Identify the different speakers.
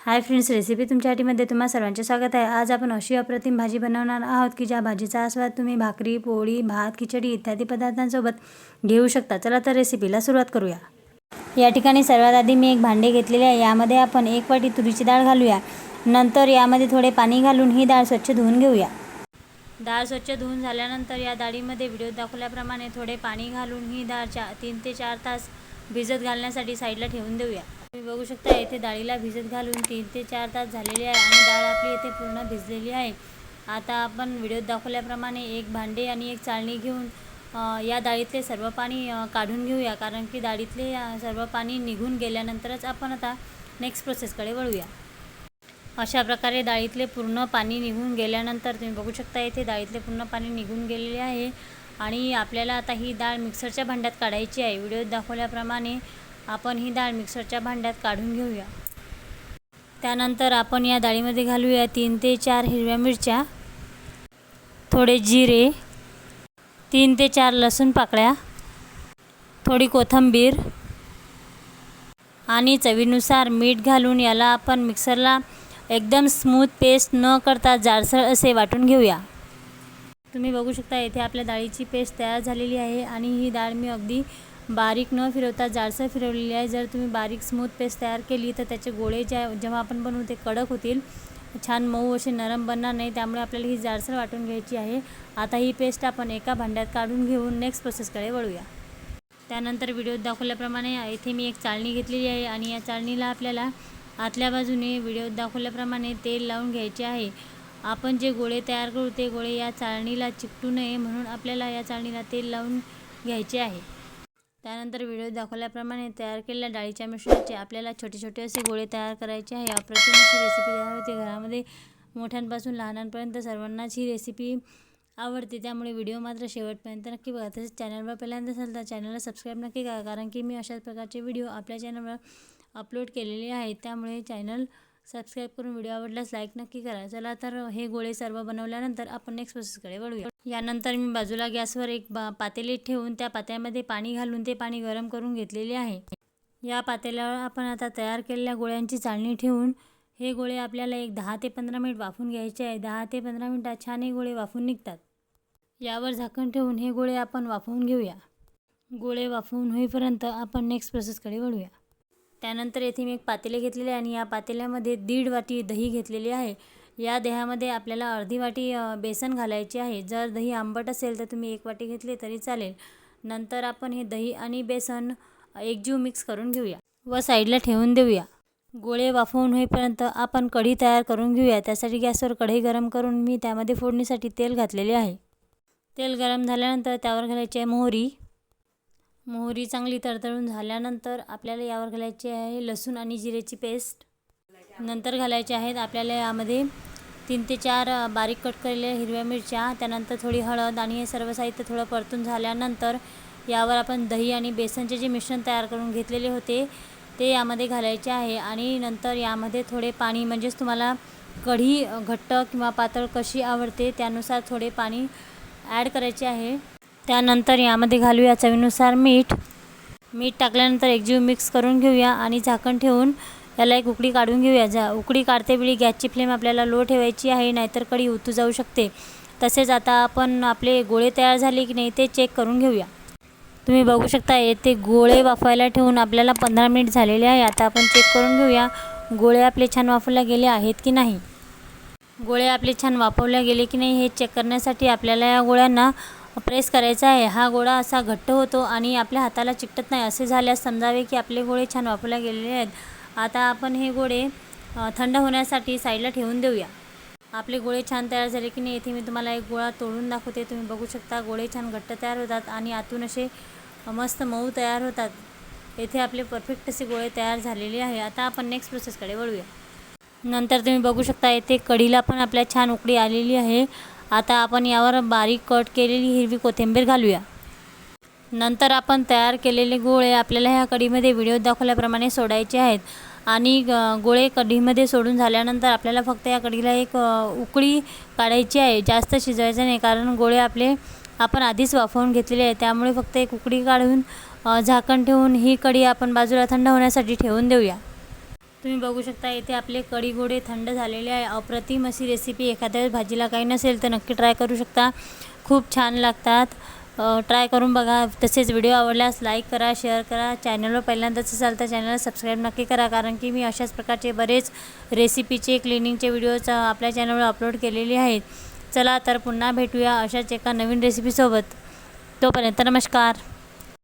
Speaker 1: Hi friends recipe तुमच्या तुम्हाला तुम्हा सर्वांचे स्वागत आहे. आज आपण अशी अप्रतिम भाजी बनवणार आहोत की ज्या भाजीचा आस्वाद तुम्ही भाकरी पोळी भात खिचडी इत्यादी पदार्थांसोबत घेऊ शकता. चला तर रेसिपीला सुरुवात करूया. या ठिकाणी सर्वात आधी मी एक भांडे घेतलेले आहे. यामध्ये आपण एक वाटी तुरीची डाळ घालूया. नंतर यामध्ये थोडे पाणी घालून ही डाळ स्वच्छ धुवून घेऊया. डाळ स्वच्छ धुवून झाल्यानंतर या डाळीमध्ये व्हिडिओ दाखवल्याप्रमाणे थोडे पाणी घालून ही डाळ चा तीन ते चार तास भिजत घालण्यासाठी साईडला ठेवून देऊया. तुम्ही बघू शकता येथे डाळीला भिजत घालून तीन ते चार तास झालेले आहे आणि डाळ आपली येथे पूर्ण भिजलेली आहे. आता आपण व्हिडिओत दाखवल्याप्रमाणे एक भांडे आणि एक चाळणी घेऊन या डाळीतले सर्व पाणी काढून घेऊया. कारण की डाळीतले सर्व पाणी निघून गेल्यानंतरच आपण आता नेक्स्ट प्रोसेसकडे वळूया. अशा प्रकारे डाळीतले पूर्ण पाणी निघून गेल्यानंतर तुम्ही बघू शकता येथे डाळीतले पूर्ण पाणी निघून गेलेले आहे. आणि आपल्याला आता ही डाळ मिक्सरच्या भांड्यात काढायची आहे. व्हिडिओत दाखवल्याप्रमाणे आपण ही डाळ मिक्सरच्या भांड्यात काढून घेऊया. त्यानंतर आपण या डाळीमध्ये घालूया तीन ते चार हिरव्या मिरच्या थोडे जिरे तीन ते चार लसूण पाकळ्या थोडी कोथिंबीर आणि चवीनुसार मीठ घालून याला आपण मिक्सरला एकदम स्मूथ पेस्ट न करता जाडसर असे वाटून घेऊया. तुम्ही बघू शकता येथे आपल्या डाळीची पेस्ट तयार झालेली आहे आणि ही डाळ मी अगदी बारीक न फिरवता जाडसर फिरवलेली आहे. जर तुम्ही बारीक स्मूथ पेस्ट तयार केली तर त्याचे गोळे जे जेव्हा आपण बनवू ते कडक होतील. छान मऊ असे नरम बनणार नाही त्यामुळे आपल्याला ही जाडसर वाटून घ्यायची आहे. आता ही पेस्ट आपण एका भांड्यात काढून घेऊन नेक्स्ट प्रोसेसकडे वळूया. त्यानंतर व्हिडिओत दाखवल्याप्रमाणे येथे मी एक चाळणी घेतलेली आहे आणि या चाळणीला आपल्याला आतल्या बाजूने व्हिडिओत दाखवल्याप्रमाणे तेल लावून घ्यायचे आहे. आपण जे गोळे तयार करू ते गोळे या चाळणीला चिकटू नये म्हणून आपल्याला या चाळणीला तेल लावून घ्यायचे आहे. त्यानंतर व्हिडिओ दाखवल्याप्रमाणे तयार केलेल्या डाळीच्या मिश्रणाचे आपल्याला छोटे छोटे असे गोळे तयार करायचे आहे. अप्रतिम अशी रेसिपी तयार होते. घरामध्ये मोठ्यांपासून लहानांपर्यंत सर्वांनाच ही रेसिपी आवडते. त्यामुळे व्हिडिओ मात्र शेवटपर्यंत नक्की बघा. तसेच चॅनलवर पहिल्यांदा असेल तर चॅनलला सबस्क्राईब नक्की करा. कारण की मी अशाच प्रकारचे व्हिडिओ आपल्या चॅनलवर अपलोड केलेले आहेत. त्यामुळे चॅनल सबस्क्राईब करून व्हिडिओ आवडल्यास लाईक नक्की करा. चला तर हे गोळे सर्व बनवल्यानंतर आपण नेक्स्ट प्रोसेसकडे वळूया. यानंतर मी बाजूला गॅसवर एक बा पातेली ठेवून त्या पात्यामध्ये पाणी घालून ते पाणी गरम करून घेतलेले आहे. या पातेल्यावर आपण आता तयार केलेल्या गोळ्यांची चाळणी ठेवून हे गोळे आपल्याला एक दहा ते पंधरा मिनिट वाफून घ्यायचे आहे. दहा ते पंधरा मिनिटात छान हे गोळे वाफून निघतात. यावर झाकण ठेवून हे गोळे आपण वाफवून घेऊया. गोळे वाफवून होईपर्यंत आपण नेक्स्ट प्रोसेसकडे वळूया. त्यानंतर येथे मी एक पातेले घेतलेले आणि या पातेल्यामध्ये दीड वाटी दही घेतलेली आहे. या दह्यामध्ये आपल्याला अर्धी वाटी बेसन घालायचे आहे. जर दही आंबट असेल तर तुम्ही एक वाटी घेतली तरी चालेल. नंतर आपण हे दही आणि बेसन एकजीव मिक्स करून घेऊया व साईडला ठेवून देऊया. गोळे वाफवून होईपर्यंत आपण कढी तयार करून घेऊया. त्यासाठी गॅसवर कढई गरम करून मी त्यामध्ये फोडणीसाठी तेल घातलेले आहे. तेल गरम झाल्यानंतर त्यावर घालायची आहे मोहरी. मोहरी चांगली तळतळून झाल्यानंतर आपल्याला यावर घालायची आहे लसूण आणि जिरेची पेस्ट. नंतर घालायचे आहेत आपल्याला यामध्ये तीन ते चार बारीक कट केलेल्या हिरव्या मिरच्या त्यानंतर थोडी हळद आणि हे सर्व साहित्य थोडं परतून झाल्यानंतर यावर आपण दही आणि बेसनचे जे मिश्रण तयार करून घेतलेले होते ते यामध्ये घालायचे आहे. आणि नंतर यामध्ये थोडे पाणी म्हणजेच तुम्हाला कढी घट्ट किंवा पातळ कशी आवडते त्यानुसार थोडे पाणी ॲड करायचे आहे. त्यानंतर यामध्ये घालूया चवीनुसार मीठ. मीठ टाकल्यानंतर एकजीव मिक्स करून घेऊया आणि झाकण ठेवून याला एक उकडी काढून घेऊया. जा उकडी काढतेवेळी गॅसची फ्लेम आपल्याला लो ठेवायची आहे नाहीतर कढी उतू जाऊ शकते. तसेच आता आपण आपले गोळे तयार झाले की नाही ते चेक करून घेऊया. तुम्ही बघू शकता येथे गोळे वाफवायला ठेवून आपल्याला पंधरा मिनिट झालेले आहे. आता आपण चेक करून घेऊया गोळे आपले छान वाफवले गेले आहेत की नाही? गोळे आपले छान वाफवले गेले की नाही हे चेक करण्यासाठी आपल्याला या गोळ्यांना प्रेस करायचा आहे. हा गोळा असा घट्ट होतो आणि आपल्या हाताला चिकटत नाही. असे झाल्यास समजावे की आपले गोळे छान वापरल्या गेलेले आहेत. आता आपण हे गोळे थंड होण्यासाठी साईडला ठेवून देऊया. आपले गोळे छान तयार झाले की नाही येथे मी तुम्हाला एक गोळा तोडून दाखवते. तुम्ही बघू शकता गोळे छान घट्ट तयार होतात आणि आतून असे मस्त मऊ तयार होतात. येथे आपले परफेक्ट असे गोळे तयार झालेले आहे. आता आपण नेक्स्ट प्रोसेसकडे वळूया. नंतर तुम्ही बघू शकता येथे कढीला पण आपल्या छान उकडी आलेली आहे. आता आपण यावर बारीक कट केलेली हिरवी कोथिंबीर घालूया. नंतर आपण तयार केलेले गोळे आपल्याला ह्या कढीमध्ये व्हिडिओत दाखवल्याप्रमाणे सोडायचे आहेत. आणि ग- गोळे कढीमध्ये सोडून झाल्यानंतर आपल्याला फक्त या कढीला एक उकळी काढायची आहे. जास्त शिजवायचं नाही कारण गोळे आपले आपण आधीच वाफवून घेतलेले आहे त्यामुळे फक्त एक उकडी काढून झाकण ठेवून ही कढी आपण बाजूला थंड होण्यासाठी ठेवून देऊया. तुम्ही बघू शकता इथे आपले कढी गोडे थंड झालेले आहे. अप्रतिम अशी रेसिपी एखाद्या भाजीला काही नसेल तर नक्की ट्राय करू शकता. खूप छान लागतात. ट्राय करून बघा. तसेच व्हिडिओ आवडल्यास लाईक करा शेअर करा. चॅनलवर पहिल्यांदाच असाल तर चॅनलला सबस्क्राईब नक्की करा. कारण की मी अशाच प्रकारचे बरेच रेसिपीचे क्लिनिंगचे व्हिडिओज आपल्या चॅनलवर अपलोड केलेले आहेत. चला तर पुन्हा भेटूया अशाच एका नवीन रेसिपीसोबत तोपर्यंत नमस्कार.